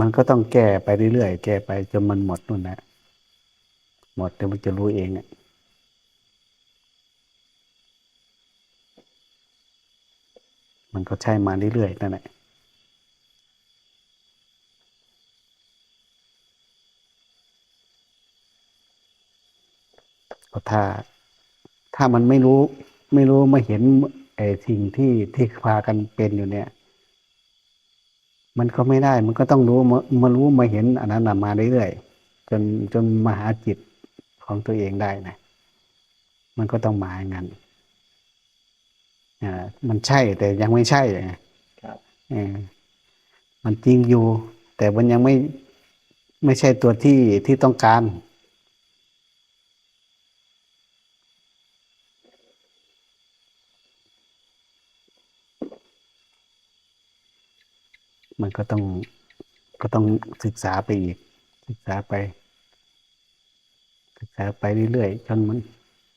มันก็ต้องแก้ไปเรื่อยๆ แก้ไปจนมันหมดนู่นนะหมดเดี๋ยวมันจะรู้เองอะมันก็ใช่มาเรื่อยๆนั่นแหละก็ถ้า ถ้ามันไม่รู้ ไม่รู้ไมาเห็นไอ้สิ่งที่ที่พากันเป็นอยู่เนี่ย มันก็ไม่ได้ มันก็ต้องรู้มามารู้มาเห็นอันนั้นน่ะมาเรื่อยๆจนจนมาหาจิตของตัวเองได้นะ มันก็ต้องมาอย่างนั้นอ่ามันใช่แต่ยังไม่ใช่ไงครับเออมันจริงอยู่ แต่มันยังไม่ไม่ใช่ตัวที่ที่ต้องการ มันก็ต้องก็ต้องศึกษาไปอีก ศึกษาไป ศึกษาไปเรื่อยๆจนมัน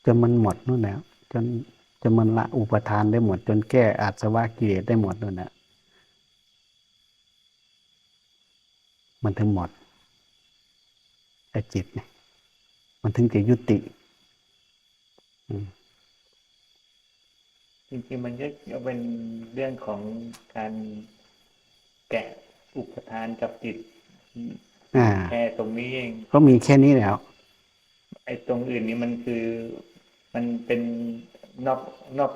จนมันหมดนู่นแล้วจนจนมันละอุปทานได้หมด จนแก้อาสวะกิเลสได้หมดนู่นนะมันถึงหมดไอ้จิตเนี่ยมันถึงจะยุติจริงๆมันก็เป็นเรื่องของการ แกะอุปทานกับจิตอ่า แค่ตรงนี้เองก็มีแค่นี้แล้ว ไอ้ตรงอื่นนี่มันคือ มันเป็นนอกนอก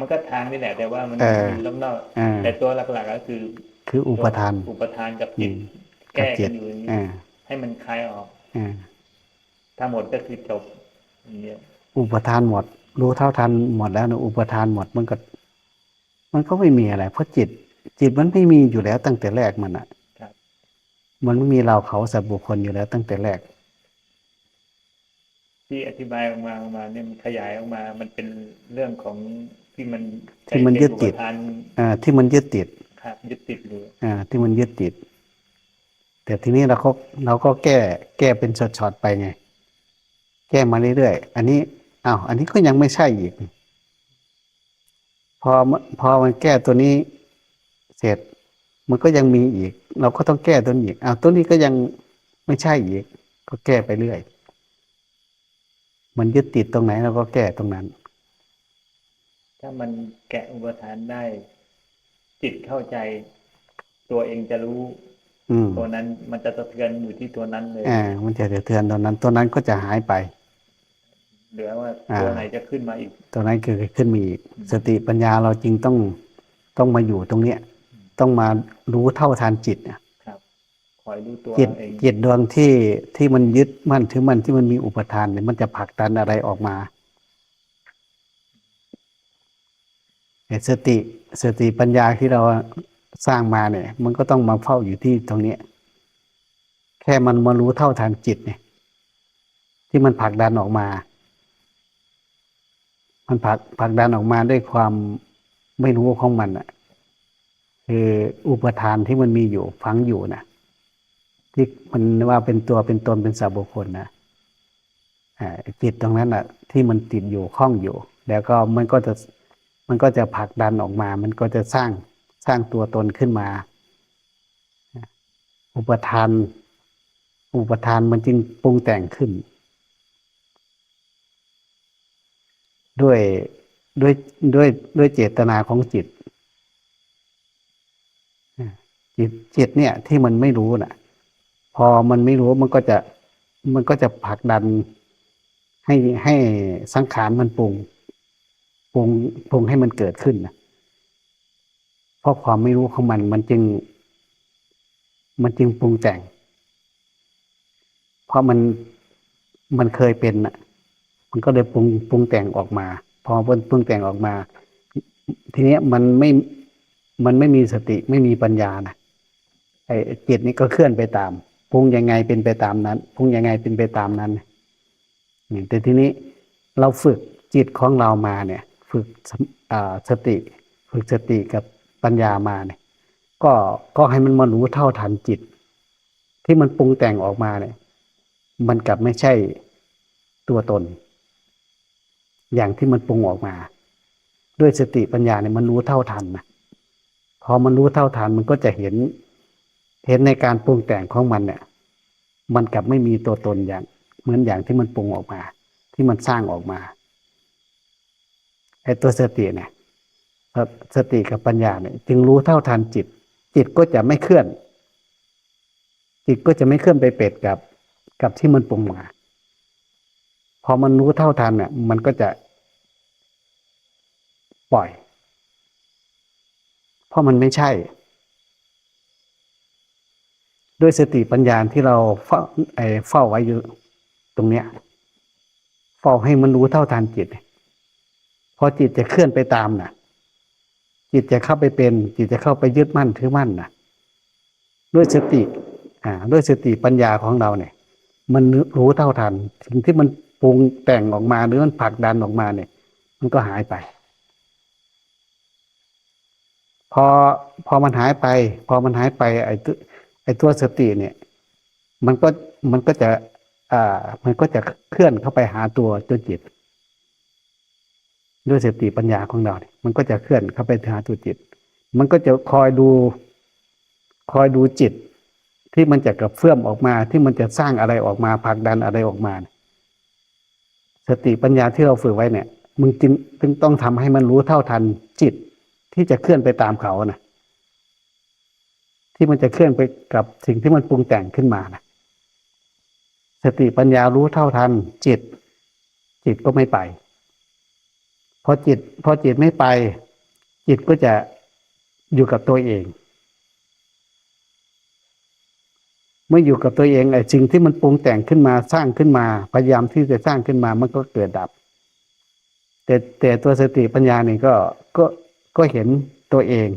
มันก็ทางนี่แหละ แต่ว่ามันเออมันนอกอ่าๆแต่ตัวหลักๆก็คือ คืออุปทาน อุปทานกับจิต อืม แก้กับจิกัตนอยู่อย่างนี้อ่าให้มันคลายออก อ่าถ้าหมดก็คือจบอย่างเงี้ยอุปทานหมด รู้เท่าทันหมดแล้วนะอุปทานหมดมันก็ มันก็ไม่มีอะไร เพราะจิต จิตมันไม่มีอยู่แล้วตั้งแต่แรกมันอะครับมันไม่มีเราเขาสัตว์บุคคลอยู่แล้วตั้งแต่แรก ที่อธิบายออกมาออกมาเนี่ยมันขยายออกมา มันเป็นเรื่องของที่มันที่มันยึดติดเป็นอุปทานอ่า ที่มันยึดติดครับยึดติดอยู่อ่า ที่มันยึดติด แต่ทีนี้เราก็เราก็แก้แก้เป็นช็อตๆไปไง แก้มาเรื่อยๆอันนี้อ้าวอันนี้ก็ยังไม่ใช่อีกพอพอมันแก้ตัวนี้ เสร็จมันก็ยังมีอีก เราก็ต้องแก้ตัวนี้อีกอ้าวตัวนี้ก็ยังไม่ใช่อีก ก็แก้ไปเรื่อย มันยึดติดตรงไหนเราก็แก้ตรงนั้น ถ้ามันแกะอุปทานได้ จิตเข้าใจ ตัวเองจะรู้อืมตัวนั้นมันจะสะเทือนอยู่ที่ตัวนั้นเลยอ่ามันจะเทือนตอนนั้น ตัวนั้นก็จะหายไปเหลือว่าอ่าตัวไหนจะขึ้นมาอีก ตัวนั้นคือขึ้นมีอีก สติปัญญาเราจริงต้องต้องมาอยู่ตรงเนี้ย ต้องมารู้เท่าทันจิตเนี่ยครับคอยรู้ตัวจิตเองจิตดวงที่ที่มันยึดมั่นถือมันที่มันมีอุปทานเนี่ยมันจะผลักดันอะไรออกมาแต่สติสติปัญญาที่เราสร้างมาเนี่ย มันก็ต้องมาเฝ้าอยู่ที่ตรงเนี้ยแค่มันมารู้เท่าทันจิตเนี่ย ที่มันผลักดันออกมา มันผลักผลักดันออกมาด้วยความไม่รู้ของมันอะ คืออุปทานที่มันมีอยู่ฝังอยู่นะที่มันว่าเป็นตัวเป็นตนเป็นสัตว์บุคคลนะจิตตรงนั้นอะ ที่มันติดอยู่ข้องอยู่ แล้วก็มันก็จะมันก็จะผลักดันออกมา มันก็จะสร้างสร้างตัวตนขึ้นมา อุปทาน อุปทานมันจึงปรุงแต่งขึ้น ด้วยด้วยด้วยด้วยเจตนาของจิต จิตจิตเนี่ยที่มันไม่รู้น่ะ พอมันไม่รู้มันก็จะมันก็จะผลักดันให้ให้สังขารมันปรุงปรุงปรุงให้มันเกิดขึ้นนะเพราะความไม่รู้ของมันมันจึง มันจึงปรุงแต่ง เพราะมันมันเคยเป็นน่ะ มันก็เลยปรุงปรุงแต่งออกมา พอมันปรุงแต่งออกมา ทีเนี้ยมันไม่มันไม่มีสติไม่มีปัญญานะ ไอ้จิตนี่ก็เคลื่อนไปตามปรุงยังไงเป็นไปตามนั้นปรุงยังไงเป็นไปตามนั้นเนี่แต่ทีนี้เราฝึกจิตของเรามาเนี่ย ฝึกสสติ ฝึกสติกับปัญญามาเนี่ย ก็ก็ให้มันมารู้เท่าทันจิต ที่มันปรุงแต่งออกมาเนี่ย มันกลับไม่ใช่ตัวตน อย่างที่มันปรุงออกมา ด้วยสติปัญญาเนี่ยมันรู้เท่าทันนะพอมันรู้เท่าทันมันก็จะเห็น เห็นในการปรุงแต่งของมันเนี่ย มันกลับไม่มีตัวตนอย่าง เหมือนอย่างที่มันปรุงออกมา ที่มันสร้างออกมาไอ้ตัวสติเนี่ยสติกับปัญญาเนี่ย จึงรู้เท่าทันจิต จิตก็จะไม่เคลื่อน จิตก็จะไม่เคลื่อนไปเป็ดกับ กับที่มันปรุงมาพอมันรู้เท่าทันเนี่ยมันก็จะ ปล่อย เพราะมันไม่ใช่ ด้วยสติปัญญาที่เราเฝ้าไอ้เฝ้าไว้อยู่ตรงเนี้ยเฝ้าให้มันรู้เท่าทันจิตพอจิตจะเคลื่อนไปตามน่ะ จิตจะเข้าไปเป็น จิตจะเข้าไปยึดมั่นถือมั่นน่ะ ด้วยสติอ่าด้วยสติปัญญาของเราเนี่ย มันรู้เท่าทันสิ่งที่มันปรุงแต่งออกมาหรือมันผลักดันออกมาเนี่ย มันก็หายไป พอพอมันหายไป พอมันหายไปไอ้ ตัวไอ้ตัวสติเนี่ย มันก็มันก็จะ อ่า มันก็จะเคลื่อนเข้าไปหาตัวตัวจิต ด้วยสติปัญญาของเราเนี่ยมันก็จะเคลื่อนเข้าไปหาตัวจิต มันก็จะคอยดู คอยดูจิต ที่มันจะกระเพื่อมออกมาที่มันจะสร้างอะไรออกมาผลักดันอะไรออกมาสติปัญญาที่เราฝึกไว้เนี่ย มึงจึงต้องทำให้มันรู้เท่าทันจิต ที่จะเคลื่อนไปตามเขานะ ที่มันจะเคลื่อนไปกับสิ่งที่มันปรุงแต่งขึ้นมานะสติปัญญารู้เท่าทัน จิต จิตก็ไม่ไป พอจิต พอจิตไม่ไป จิตก็จะอยู่กับตัวเอง เมื่ออยู่กับตัวเองไอ้สิ่งที่มันปรุงแต่งขึ้นมาสร้างขึ้นมา พยายามที่จะสร้างขึ้นมามันก็เกิดดับ แต่แต่ตัวสติปัญญานี่ก็ก็ก็เห็นตัวเอง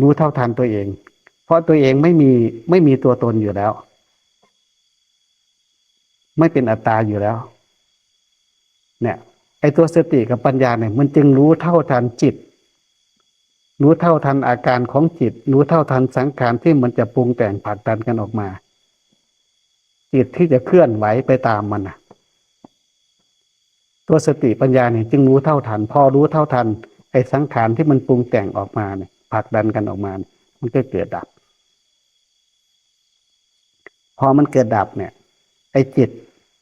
รู้เท่าทันตัวเอง เพราะตัวเองไม่มีไม่มีตัวตนอยู่แล้ว ไม่เป็นอัตตาอยู่แล้ว เนี่ยไอ้ตัวสติกับปัญญาเนี่ยมันจึงรู้เท่าทันจิต รู้เท่าทันอาการของจิต รู้เท่าทันสังขารที่มันจะปรุงแต่งผักดันกันออกมา จิตที่จะเคลื่อนไหวไปตามมันนะตัวสติปัญญาเนี่ยจึงรู้เท่าทัน พอรู้เท่าทันไอ้สังขารที่มันปรุงแต่งออกมาเนี่ยผักดันกันออกมา มันก็เกิดดับ พอมันเกิดดับเนี่ย ไอ้จิต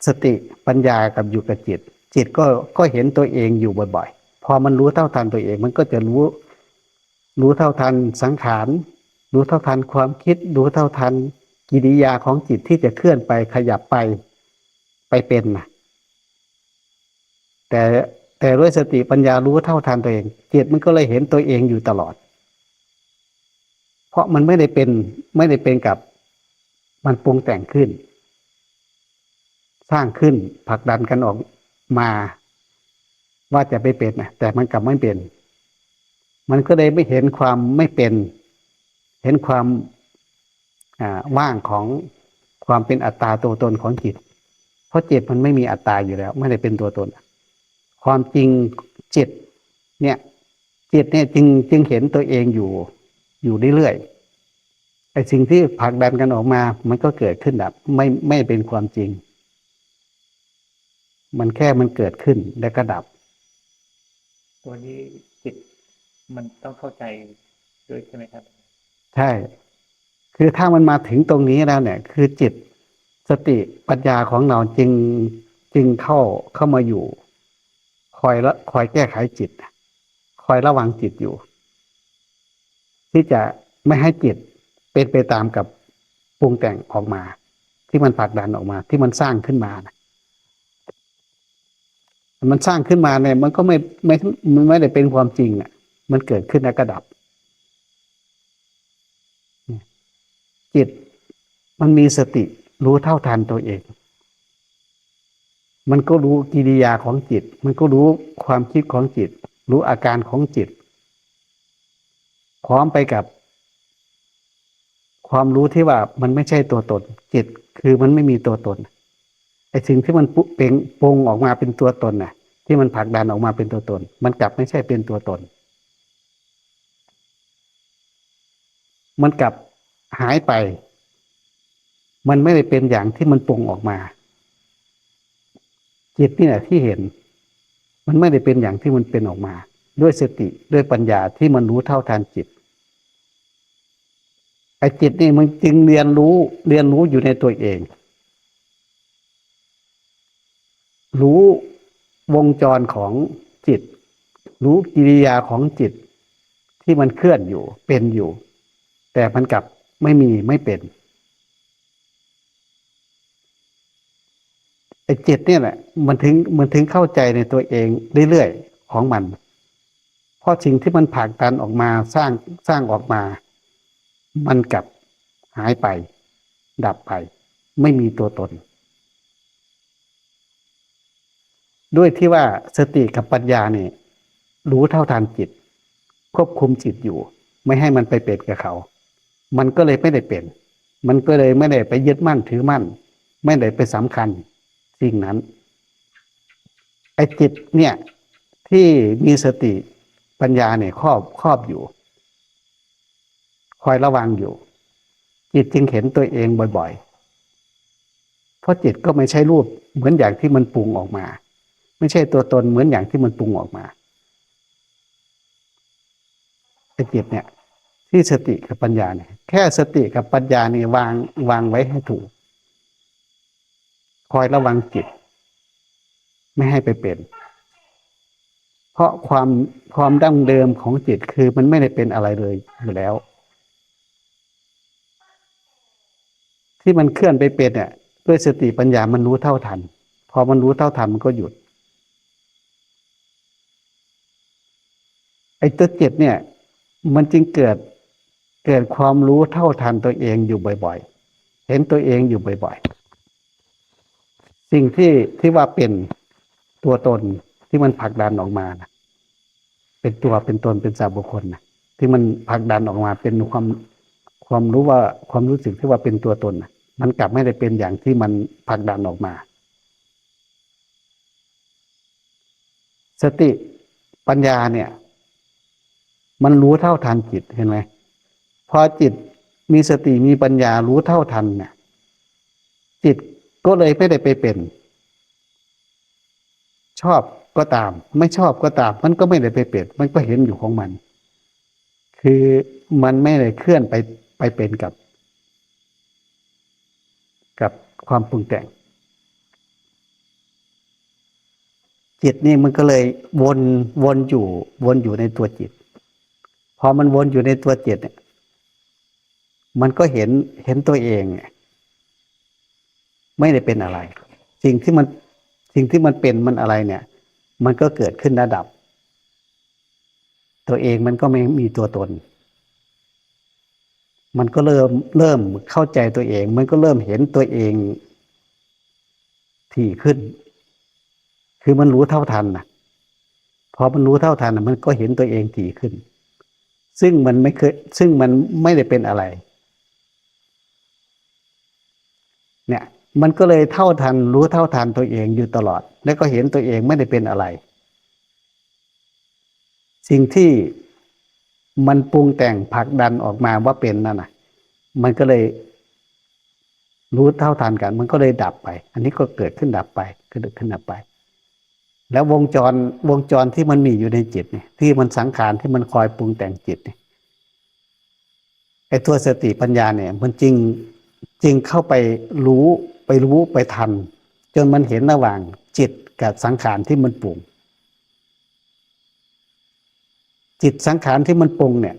สติปัญญากับอยู่กับจิต จิตก็ก็เห็นตัวเองอยู่บ่อย ๆ พอมันรู้เท่าทันตัวเอง มันก็จะรู้ รู้เท่าทันสังขารรู้เท่าทันความคิด รู้เท่าทันกิริยาของจิตที่จะเคลื่อนไปขยับไปไปเป็นนะแต่แต่ด้วยสติปัญญารู้เท่าทันตัวเอง จิตมันก็เลยเห็นตัวเองอยู่ตลอด เพราะมันไม่ได้เป็นไม่ได้เป็นกับ มันปรุงแต่งขึ้น สร้างขึ้นผลักดันกันออกมา ว่าจะไปเป็นนะแต่มันกลับไม่เป็น มันก็เลยไม่เห็นความไม่เป็น เห็นความว่างของความเป็นอัตตาตัวตนของจิต เพราะจิตมันไม่มีอัตตาอยู่แล้ว ไม่ได้เป็นตัวตน ความจริงจิตเนี่ยจิตเนี่ยจึงจึงเห็นตัวเองอยู่อยู่เรื่อยๆ ไอ้สิ่งที่ผลักดันกันออกมา มันก็เกิดขึ้นดับไม่ไม่เป็นความจริง มันแค่มันเกิดขึ้นแล้วก็ดับ ตัวนี้จิตมันต้องเข้าใจด้วยใช่ไหมครับ ใช่ คือถ้ามันมาถึงตรงนี้แล้วเนี่ย คือจิตสติปัญญาของเราจึงจึงเข้าเข้ามาอยู่ คอยละคอยแก้ไขจิต คอยระวังจิตอยู่ ที่จะไม่ให้จิต เป็นไปตามกับปรุงแต่งออกมา ที่มันผลักดันออกมา ที่มันสร้างขึ้นมานะมันสร้างขึ้นมาเนี่ย มันก็ไม่ไม่มันไม่ได้เป็นความจริงอะ มันเกิดขึ้นแล้วก็ดับจิตมันมีสติรู้เท่าทันตัวเอง มันก็รู้กิริยาของจิต มันก็รู้ความคิดของจิต รู้อาการของจิต พร้อมไปกับ ความรู้ที่ว่ามันไม่ใช่ตัวตน จิตคือมันไม่มีตัวตนไอ้สิ่งที่มันปุ๊เป่งปงออกมาเป็นตัวตนน่ะ ที่มันผลักดันออกมาเป็นตัวตน มันกลับไม่ใช่เป็นตัวตน มันกลับหายไป มันไม่ได้เป็นอย่างที่มันปงออกมา จิตนี่แหละที่เห็น มันไม่ได้เป็นอย่างที่มันเป็นออกมา ด้วยสติด้วยปัญญาที่มันรู้เท่าทันจิต ไอ้จิตนี่มันจึงเรียนรู้ เรียนรู้อยู่ในตัวเอง รู้วงจรของจิต รู้กิริยาของจิต ที่มันเคลื่อนอยู่ เป็นอยู่ แต่มันกลับไม่มีไม่เป็นไอ้จิตเนี่ยแหละมันถึงมันถึงเข้าใจในตัวเองเรื่อยๆของมัน เพราะสิ่งที่มันผลักดันออกมาสร้างสร้างออกมา มันกลับหายไป ดับไป ไม่มีตัวตน ด้วยที่ว่าสติกับปัญญาเนี่ยรู้เท่าทันจิต ควบคุมจิตอยู่ ไม่ให้มันไปเป็นกับเขา มันก็เลยไม่ได้เป็น มันก็เลยไม่ได้ไปยึดมั่นถือมั่น ไม่ได้ไปสำคัญสิ่งนั้นไอ้จิตเนี่ยที่มีสติปัญญาเนี่ยครอบครอบอยู่ คอยระวังอยู่ จิตจึงเห็นตัวเองบ่อยๆ เพราะจิตก็ไม่ใช่รูปเหมือนอย่างที่มันปรุงออกมา ไม่ใช่ตัวตนเหมือนอย่างที่มันปรุงออกมาไอ้จิตเนี่ยที่สติกับปัญญาเนี่ยแค่สติกับปัญญาเนี่ยวางวางไว้ให้ถูก คอยระวังจิต ไม่ให้ไปเป็น เพราะความความดั้งเดิมของจิตคือมันไม่ได้เป็นอะไรเลยอยู่แล้ว ที่มันเคลื่อนไปเป็นเนี่ยด้วยสติปัญญามันรู้เท่าทัน พอมันรู้เท่าทันมันก็หยุด ไอ้ตัวจิตเนี่ย มันจึงเกิดเกิดความรู้เท่าทันตัวเองอยู่บ่อย ๆ เห็นตัวเองอยู่บ่อย ๆ สิ่งที่ที่ว่าเป็นตัวตนที่มันผลักดันออกมานะเป็นตัวเป็นตนเป็นสัตว์บุคคลนะที่มันผลักดันออกมาเป็นความความรู้ว่าความรู้สึกที่ว่าเป็นตัวตนนะ มันกลับไม่ได้เป็นอย่างที่มันผลักดันออกมา สติปัญญาเนี่ย มันรู้เท่าทันจิตเห็นไหมพอจิตมีสติมีปัญญารู้เท่าทันเนี่ยจิตก็เลยไม่ได้ไปเป็น ชอบก็ตาม ไม่ชอบก็ตาม มันก็ไม่ได้ไปเป็นมันก็เห็นอยู่ของมัน คือมันไม่ได้เคลื่อนไปไปเป็นกับ กับความปรุงแต่ง จิตนี่มันก็เลยวนวนอยู่วนอยู่ในตัวจิต พอมันวนอยู่ในตัวจิตเนี่ยมันก็เห็นเห็นตัวเองไม่ได้เป็นอะไร สิ่งที่มันสิ่งที่มันเป็นมันอะไรเนี่ย มันก็เกิดขึ้นระดับ ตัวเองมันก็ไม่มีตัวตน มันก็เริ่มเริ่มเข้าใจตัวเอง มันก็เริ่มเห็นตัวเองถี่ขึ้น คือมันรู้เท่าทันนะพอมันรู้เท่าทันนะมันก็เห็นตัวเองถี่ขึ้น ซึ่งมันไม่เคยซึ่งมันไม่ได้เป็นอะไร เนี่ยมันก็เลยเท่าทัน รู้เท่าทันตัวเองอยู่ตลอด แล้วก็เห็นตัวเองไม่ได้เป็นอะไร สิ่งที่ มันปรุงแต่งผลักดันออกมาว่าเป็นนั่นน่ะ มันก็เลยรู้เท่าทันกัน มันก็เลยดับไป อันนี้ก็เกิดขึ้นดับไปเกิดขึ้นดับไป แล้ววงจรวงจรที่มันมีอยู่ในจิตเนี่ยที่มันสังขารที่มันคอยปรุงแต่งจิตเนี่ยไอ้ตัวสติปัญญาเนี่ย มันจริงจริงเข้าไปรู้ไปรู้ไปทัน จนมันเห็นระหว่างจิตกับสังขารที่มันปรุง จิตสังขารที่มันปรุงเนี่ย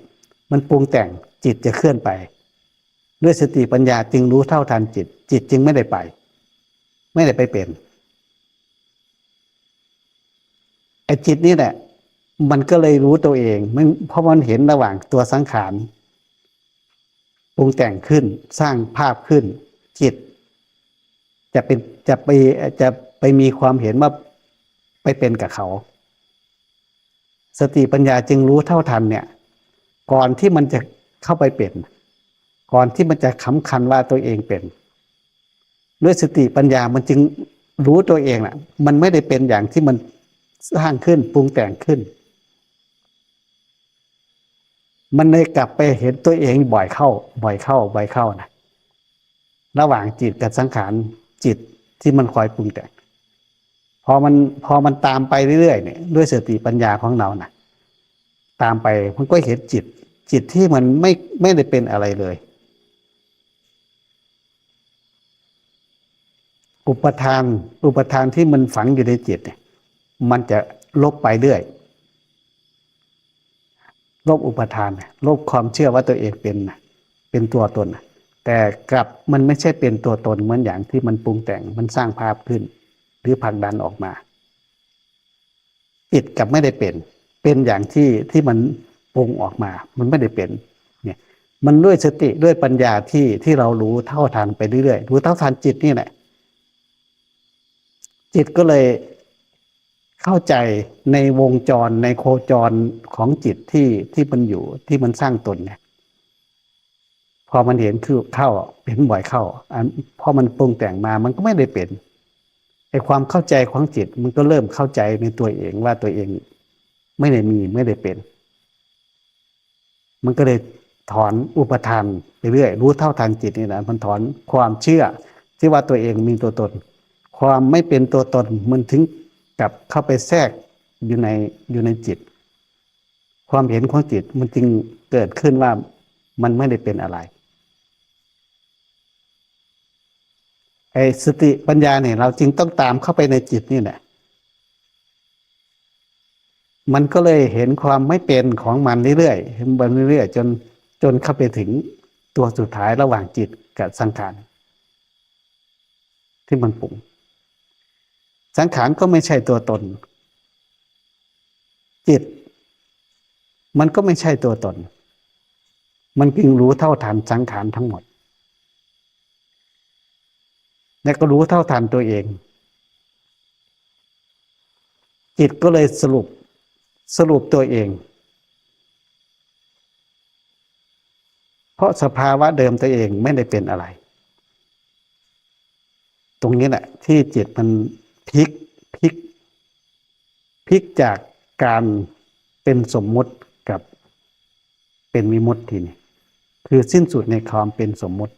มันปรุงแต่งจิตจะเคลื่อนไป ด้วยสติปัญญาจึงรู้เท่าทันจิต จิตจึงไม่ได้ไป ไม่ได้ไปเป็นไอ้จิตนี่แหละมันก็เลยรู้ตัวเองเพราะมันเห็นระหว่างตัวสังขารปรุงแต่งขึ้นสร้างภาพขึ้น จิต จะเป็นจะไปจะไปมีความเห็นว่าไปเป็นกับเขา สติปัญญาจึงรู้เท่าทันเนี่ยก่อนที่มันจะเข้าไปเป็น ก่อนที่มันจะขำคันว่าตัวเองเป็น ด้วยสติปัญญามันจึงรู้ตัวเองแหละมันไม่ได้เป็นอย่างที่มันสร้างขึ้นปรุงแต่งขึ้น มันเลยกลับไปเห็นตัวเองบ่อยเข้า บ่อยเข้าบ่อยเข้านะระหว่างจิตกับสังขารจิตที่มันคอยปรุงแต่ง พอมันพอมันตามไปเรื่อยๆเนี่ยด้วยสติปัญญาของเรานะ่ะ ตามไปมันก็เห็นจิต จิตที่มันไม่ไม่ได้เป็นอะไรเลย อุปทาน อุปทานที่มันฝังอยู่ในจิตเนี่ยมันจะลบไปเรื่อยลบอุปทานลบความเชื่อว่าตัวเองเป็นเป็นตัวตนแต่กลับมันไม่ใช่เป็นตัวตนเหมือนอย่างที่มันปรุงแต่งมันสร้างภาพขึ้น หรือผลักดันออกมาจิตกับไม่ได้เป็น เป็นอย่างที่ที่มันปรุงออกมา มันไม่ได้เป็นเนี่ยมันด้วยสติด้วยปัญญาที่ที่เรารู้เท่าทันไปเรื่อยๆรู้เท่าทันจิตนี่แหละจิตก็เลยเข้าใจในวงจรในโคจรของจิตที่ที่มันอยู่ที่มันสร้างตนเนี่ยพอมันเห็นคือเข้าเป็นบ่อยเข้าอันพอมันปรุงแต่งมามันก็ไม่ได้เป็น ไอความเข้าใจของจิตมันก็เริ่มเข้าใจในตัวเองว่าตัวเองไม่ได้มีไม่ได้เป็น มันก็เลยถอนอุปทานไปเรื่อยรู้เท่าทันจิตนี่นะมันถอนความเชื่อที่ว่าตัวเองมีตัวตน ความไม่เป็นตัวตนมันถึงกลับเข้าไปแทรกอยู่ในอยู่ในจิต ความเห็นของจิตมันจึงเกิดขึ้นว่ามันไม่ได้เป็นอะไร ไอ้สติปัญญาเนี่ยเราจึงต้องตามเข้าไปในจิตนี่แหละมันก็เลยเห็นความไม่เป็นของมันเรื่อยๆเห็นมันเรื่อยๆจนจนเข้าไปถึงตัวสุดท้ายระหว่างจิตกับสังขารที่มันปรุงสังขารก็ไม่ใช่ตัวตน จิต มันก็ไม่ใช่ตัวตน มันจึงรู้เท่าทันสังขารทั้งหมด และก็รู้เท่าทันตัวเอง จิตก็เลยสรุปสรุปตัวเอง เพราะสภาวะเดิมตัวเองไม่ได้เป็นอะไร ตรงนี้แหละที่จิตมันพลิกพลิกพลิกจากการเป็นสมมุติกับเป็นวิมุตติทีนี่คือสิ้นสุดในความเป็นสมมุติ